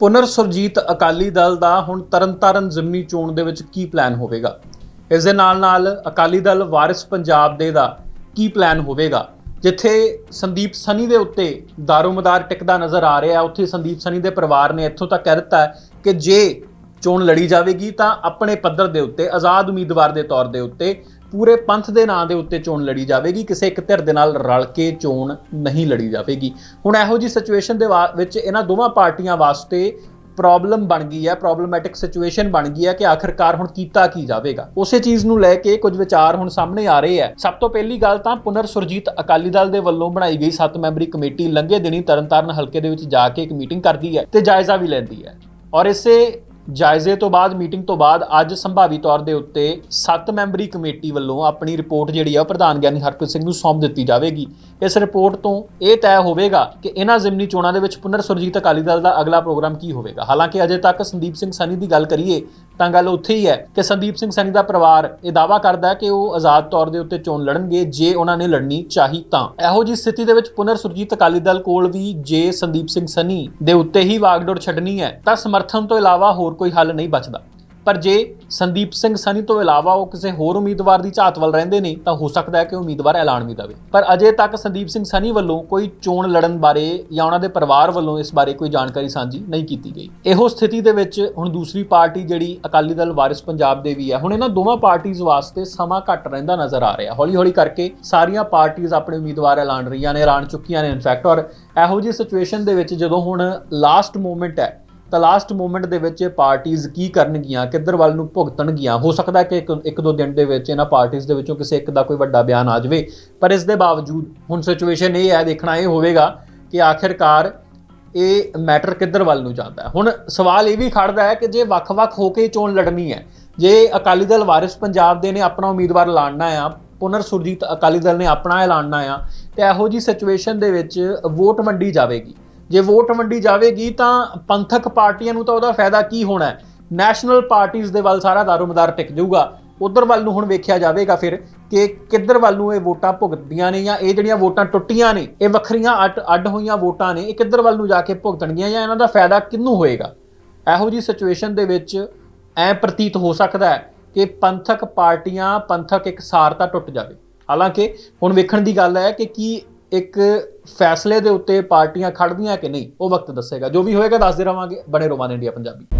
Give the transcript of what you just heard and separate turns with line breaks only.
ਪੁਨਰ ਸੁਰਜੀਤ ਅਕਾਲੀ ਦਲ ਦਾ ਹੁਣ ਤਰਨਤਾਰਨ ਜ਼ਿਮਨੀ ਚੋਣ ਦੇ ਵਿੱਚ ਕੀ ਪਲਾਨ ਹੋਵੇਗਾ? ਇਸ ਦੇ ਨਾਲ ਨਾਲ ਅਕਾਲੀ ਦਲ ਵਾਰਿਸ ਪੰਜਾਬ ਦੇ ਦਾ ਕੀ ਪਲਾਨ ਹੋਵੇਗਾ? ਜਿੱਥੇ ਸੰਦੀਪ ਸਨੀ ਦੇ ਉੱਤੇ ਦਾਰੋਮਦਾਰ ਟਿਕਦਾ ਨਜ਼ਰ ਆ ਰਿਹਾ, ਉੱਥੇ ਸੰਦੀਪ ਸਨੀ ਦੇ ਪਰਿਵਾਰ ਨੇ ਇੱਥੋਂ ਤੱਕ ਕਹਿ ਦਿੱਤਾ ਕਿ ਜੇ ਚੋਣ ਲੜੀ ਜਾਵੇਗੀ ਤਾਂ ਆਪਣੇ ਪੱਧਰ ਦੇ ਉੱਤੇ, ਆਜ਼ਾਦ ਉਮੀਦਵਾਰ ਦੇ ਤੌਰ ਦੇ ਉੱਤੇ, ਪੂਰੇ ਪੰਥ ਦੇ ਨਾਂ ਦੇ ਉੱਤੇ ਚੋਣ ਲੜੀ ਜਾਵੇਗੀ, ਕਿਸੇ ਇੱਕ ਧਿਰ ਦੇ ਨਾਲ ਰਲ ਕੇ ਚੋਣ ਨਹੀਂ ਲੜੀ ਜਾਵੇਗੀ। ਹੁਣ ਇਹੋ ਜੀ ਸਿਚੁਏਸ਼ਨ ਦੇ ਵਾ- ਵਿੱਚ ਇਹਨਾਂ ਦੋਵਾਂ ਪਾਰਟੀਆਂ ਵਾਸਤੇ ਪ੍ਰੋਬਲਮ ਬਣ ਗਈ ਹੈ ਪ੍ਰੋਬਲਮੈਟਿਕ ਸਿਚੁਏਸ਼ਨ ਬਣ ਗਈ ਹੈ ਕਿ ਆਖਿਰਕਾਰ ਹੁਣ ਕੀਤਾ ਕੀ ਜਾਵੇਗਾ। ਉਸੇ ਚੀਜ਼ ਨੂੰ ਲੈ ਕੇ ਕੁਝ ਵਿਚਾਰ ਹੁਣ ਸਾਹਮਣੇ ਆ ਰਹੇ ਹੈ। ਸਭ ਤੋਂ ਪਹਿਲੀ ਗੱਲ ਤਾਂ ਪੁਨਰ ਸੁਰਜੀਤ ਅਕਾਲੀ ਦਲ ਦੇ ਵੱਲੋਂ ਬਣਾਈ ਗਈ 7 ਮੈਂਬਰੀ ਕਮੇਟੀ ਲੰਘੇ ਦਿਨੀ ਤਰਨਤਾਰਨ ਹਲਕੇ ਦੇ ਵਿੱਚ ਜਾ ਕੇ ਇੱਕ ਮੀਟਿੰਗ ਕਰਦੀ ਹੈ ਤੇ ਜਾਇਜ਼ਾ ਵੀ ਲੈਂਦੀ ਹੈ। ਔਰ ਇਸੇ ਜਾਇਜ਼ੇ ਤੋਂ ਬਾਅਦ, ਮੀਟਿੰਗ ਤੋਂ ਬਾਅਦ ਅੱਜ ਸੰਭਾਵੀ ਤੌਰ ਦੇ ਉੱਤੇ 7 ਮੈਂਬਰੀ ਕਮੇਟੀ ਵੱਲੋਂ ਆਪਣੀ ਰਿਪੋਰਟ ਜਿਹੜੀ ਆ ਉਹ ਪ੍ਰਧਾਨ ਗਿਆਨੀ ਹਰਪ੍ਰੀਤ ਸਿੰਘ ਨੂੰ ਸੌਂਪ ਦਿੱਤੀ ਜਾਵੇਗੀ। ਇਸ ਰਿਪੋਰਟ ਤੋਂ ਇਹ ਤੈਅ ਹੋਵੇਗਾ ਕਿ ਇਹਨਾਂ ਜ਼ਿਮਨੀ ਚੋਣਾਂ ਦੇ ਵਿੱਚ ਪੁਨਰ ਸੁਰਜੀਤ ਅਕਾਲੀ ਦਲ ਦਾ ਅਗਲਾ ਪ੍ਰੋਗਰਾਮ ਕੀ ਹੋਵੇਗਾ। ਹਾਲਾਂਕਿ ਅਜੇ ਤੱਕ ਸੰਦੀਪ ਸਿੰਘ ਸਨੀ ਦੀ ਗੱਲ ਕਰੀਏ, ਤਾਂ ਗੱਲ ਉੱਥੇ ਹੀ ਹੈ ਕਿ ਸੰਦੀਪ ਸਿੰਘ ਸਨੀ ਦਾ ਪਰਿਵਾਰ ਇਹ ਦਾਅਵਾ ਕਰਦਾ ਹੈ ਕਿ ਉਹ ਆਜ਼ਾਦ ਤੌਰ ਦੇ ਉੱਤੇ ਚੋਣ ਲੜਨਗੇ, ਜੇ ਉਹਨਾਂ ਨੇ ਲੜਨੀ ਚਾਹੀ ਤਾਂ। ਇਹੋ ਜੀ ਸਥਿਤੀ ਦੇ ਵਿੱਚ ਪੁਨਰ ਸੁਰਜੀਤ ਅਕਾਲੀ ਦਲ ਕੋਲ ਵੀ ਜੇ ਸੰਦੀਪ ਸਿੰਘ ਸਨੀ ਦੇ ਉੱਤੇ ਹੀ ਵਾਗਡੋਰ ਛੱਡਣੀ ਹੈ, ਤਾਂ ਸਮਰਥਨ ਤੋਂ ਇਲਾਵਾ ਹੋਰ ਕੋਈ ਹੱਲ ਨਹੀਂ ਬਚਦਾ। ਪਰ ਜੇ ਸੰਦੀਪ ਸਿੰਘ ਸਨੀ ਤੋਂ ਇਲਾਵਾ ਉਹ ਕਿਸੇ ਹੋਰ ਉਮੀਦਵਾਰ ਦੀ ਝਾਤ ਵੱਲ ਰਹਿੰਦੇ ਨੇ, ਤਾਂ ਹੋ ਸਕਦਾ ਹੈ ਕਿ ਉਮੀਦਵਾਰ ਐਲਾਨ ਵੀ ਦੇਵੇ। ਪਰ ਅਜੇ ਤੱਕ ਸੰਦੀਪ ਸਿੰਘ ਸਨੀ ਵੱਲੋਂ ਕੋਈ ਚੋਣ ਲੜਨ ਬਾਰੇ ਜਾਂ ਉਹਨਾਂ ਦੇ ਪਰਿਵਾਰ ਵੱਲੋਂ ਇਸ ਬਾਰੇ ਕੋਈ ਜਾਣਕਾਰੀ ਸਾਂਝੀ ਨਹੀਂ ਕੀਤੀ ਗਈ। ਇਹੋ ਸਥਿਤੀ ਦੇ ਵਿੱਚ ਹੁਣ ਦੂਸਰੀ ਪਾਰਟੀ ਜਿਹੜੀ ਅਕਾਲੀ ਦਲ ਵਾਰਿਸ ਪੰਜਾਬ ਦੇ ਵੀ ਹੈ, ਹੁਣ ਇਹਨਾਂ ਦੋਵਾਂ ਪਾਰਟੀਆਂ ਵਾਸਤੇ ਸਮਾਂ ਘੱਟ ਰਹਿੰਦਾ ਨਜ਼ਰ ਆ ਰਿਹਾ। ਹੌਲੀ ਹੌਲੀ ਕਰਕੇ ਸਾਰੀਆਂ ਪਾਰਟੀਆਂ ਆਪਣੇ ਉਮੀਦਵਾਰ ਐਲਾਨ ਰਹੀਆਂ ਨੇ, ਐਲਾਨ ਚੁੱਕੀਆਂ ਨੇ ਇਨਫੈਕਟ ਔਰ ਇਹੋ ਜਿਹੀ ਸਿਚੁਏਸ਼ਨ ਦੇ ਵਿੱਚ ਜਦੋਂ ਹੁਣ ਲਾਸਟ ਮੂਮੈਂਟ ਹੈ ਤਾਂ ਲਾਸਟ ਮੂਮੈਂਟ ਦੇ ਵਿੱਚ ਇਹ ਪਾਰਟੀਆਂ ਕੀ ਕਰਨਗੀਆਂ, ਕਿੱਧਰ ਵੱਲ ਨੂੰ ਭੁਗਤਣਗੀਆਂ? ਹੋ ਸਕਦਾ ਕਿ ਇੱਕ ਇੱਕ ਦੋ ਦਿਨ ਦੇ ਵਿੱਚ ਇਹਨਾਂ ਪਾਰਟੀਆਂ ਦੇ ਵਿੱਚੋਂ ਕਿਸੇ ਇੱਕ ਦਾ ਕੋਈ ਵੱਡਾ ਬਿਆਨ ਆ ਜਾਵੇ। ਪਰ ਇਸ ਦੇ ਬਾਵਜੂਦ ਹੁਣ ਸਿਚੁਏਸ਼ਨ ਇਹ ਹੈ, ਦੇਖਣਾ ਇਹ ਹੋਵੇਗਾ ਕਿ ਆਖਿਰਕਾਰ ਇਹ ਮੈਟਰ ਕਿੱਧਰ ਵੱਲ ਨੂੰ ਜਾਂਦਾ ਹੈ। ਹੁਣ ਸਵਾਲ ਇਹ ਵੀ ਖੜਦਾ ਹੈ ਕਿ ਜੇ ਵੱਖ-ਵੱਖ ਹੋ ਕੇ ਚੋਣ ਲੜਨੀ ਹੈ, ਜੇ ਅਕਾਲੀ ਦਲ ਵਾਰਿਸ ਪੰਜਾਬ ਦੇ ਨੇ ਆਪਣਾ ਉਮੀਦਵਾਰ ਲਾਣਨਾ ਆ, ਪੁਨਰ ਸੁਰਜੀਤ ਅਕਾਲੀ ਦਲ ਨੇ ਆਪਣਾ ਐਲਾਨਣਾ ਆ, ਤੇ ਇਹੋ ਜੀ ਸਿਚੁਏਸ਼ਨ ਦੇ ਵਿੱਚ ਵੋਟ ਵੰਡੀ ਜਾਵੇਗੀ। ਜੇ ਵੋਟ ਵੰਡੀ ਜਾਵੇਗੀ ਤਾਂ ਪੰਥਕ ਪਾਰਟੀਆਂ ਨੂੰ ਤਾਂ ਉਹਦਾ ਫਾਇਦਾ ਕੀ ਹੋਣਾ ਨੈਸ਼ਨਲ ਪਾਰਟੀਆਂ ਦੇ ਵੱਲ ਸਾਰਾ ਦਾਰੋਮਦਾਰ ਟਿਕ ਜਾਊਗਾ। ਉਧਰ ਵੱਲ ਨੂੰ ਹੁਣ ਵੇਖਿਆ ਜਾਵੇਗਾ ਫਿਰ ਕਿ ਕਿੱਧਰ ਵੱਲ ਨੂੰ ਇਹ ਵੋਟਾਂ ਭੁਗਤਦੀਆਂ ਨੇ ਜਾਂ ਇਹ ਜਿਹੜੀਆਂ ਵੋਟਾਂ ਟੁੱਟੀਆਂ ਨੇ, ਇਹ ਵੱਖਰੀਆਂ ਅੱਡ ਅੱਡ ਹੋਈਆਂ ਵੋਟਾਂ ਨੇ, ਇਹ ਕਿੱਧਰ ਵੱਲ ਨੂੰ ਜਾ ਕੇ ਭੁਗਤਣਗੀਆਂ ਜਾਂ ਇਹਨਾਂ ਦਾ ਫਾਇਦਾ ਕਿਹਨੂੰ ਹੋਏਗਾ? ਇਹੋ ਜੀ ਸਿਚੁਏਸ਼ਨ ਦੇ ਵਿੱਚ ਐ ਪ੍ਰਤੀਤ ਹੋ ਸਕਦਾ ਹੈ ਕਿ ਪੰਥਕ ਪਾਰਟੀਆਂ, ਪੰਥਕ ਇੱਕ ਸਾਰਤਾ ਟੁੱਟ ਜਾਵੇ। ਹਾਲਾਂਕਿ ਹੁਣ ਵੇਖਣ ਦੀ ਗੱਲ ਹੈ ਕਿ ਕੀ ਇੱਕ ਫੈਸਲੇ ਦੇ ਉੱਤੇ ਪਾਰਟੀਆਂ ਖੜਦੀਆਂ ਕਿ ਨਹੀਂ, ਉਹ ਵਕਤ ਦੱਸੇਗਾ। ਜੋ ਵੀ ਹੋਏਗਾ, ਦੱਸਦੇ ਰਵਾਂਗੇ। ਬਣੇ ਰੋਮਾਨ ਇੰਡੀਆ ਪੰਜਾਬੀ।